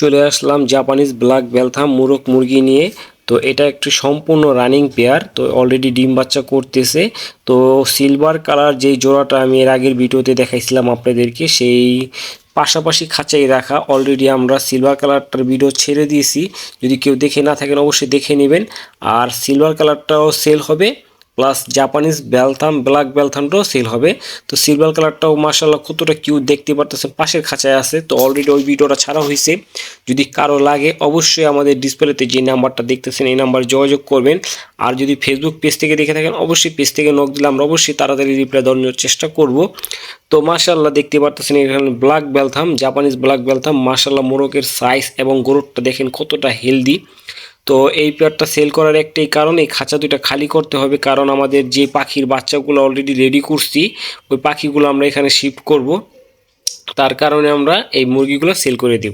চলে আসলাম Japanese black বেলথাম মুরগ মুরগি নিয়ে। তো এটা একটি সম্পূর্ণ রানিং পেয়ার তো অলরেডি ডিম বাচ্চা করতেছে। তো সিলভার কালার যেই জোড়াটা আমি এর আগের ভিডিওতে দেখাইছিলাম আপনাদেরকে, সেই পাশাপাশি খাঁচাই রাখা অলরেডি আমরা সিলভার কালারটার ভিডিও ছেড়ে দিয়েছি। যদি কেউ দেখে না থাকেন, অবশ্যই দেখে নেবেন। আর সিলভার কালারটাও সেল হবে। প্লাস জাপানিজ বেলথাম, ব্ল্যাক বেলথামটাও সেল হবে। তো সিলভার কালারটাও মার্শাল্লাহ কতটা কিউট দেখতে পারতেছেন, পাশের খাঁচায় আছে। তো অলরেডি ওই ভিডিওটা ছাড়া হয়েছে। যদি কারও লাগে, অবশ্যই আমাদের ডিসপ্লেতে যে নাম্বারটা দেখতেছেন, এই নাম্বার যোগাযোগ করবেন। আর যদি ফেসবুক পেজ থেকে দেখে থাকেন, অবশ্যই পেজ থেকে নক দিলে আমরা অবশ্যই তাড়াতাড়ি রিপ্লাই দেওয়ার চেষ্টা করব। তো মার্শাল্লাহ দেখতে পারতেছেন, এখানে ব্ল্যাক বেলথাম, জাপানিজ ব্ল্যাক বেলথাম। মার্শাল্লাহ মোরগের সাইজ এবং গরুরটা দেখেন কতটা হেলদি তো এই পেয়ারটা সেল করার একটাই কারণ এই খাঁচা দুইটা খালি করতে হবে। কারণ আমাদের যে পাখির বাচ্চাগুলো অলরেডি রেডি করছি, ওই পাখিগুলো আমরা এখানে শিফট করব। তার কারণে আমরা এই মুরগিগুলো সেল করে দিব।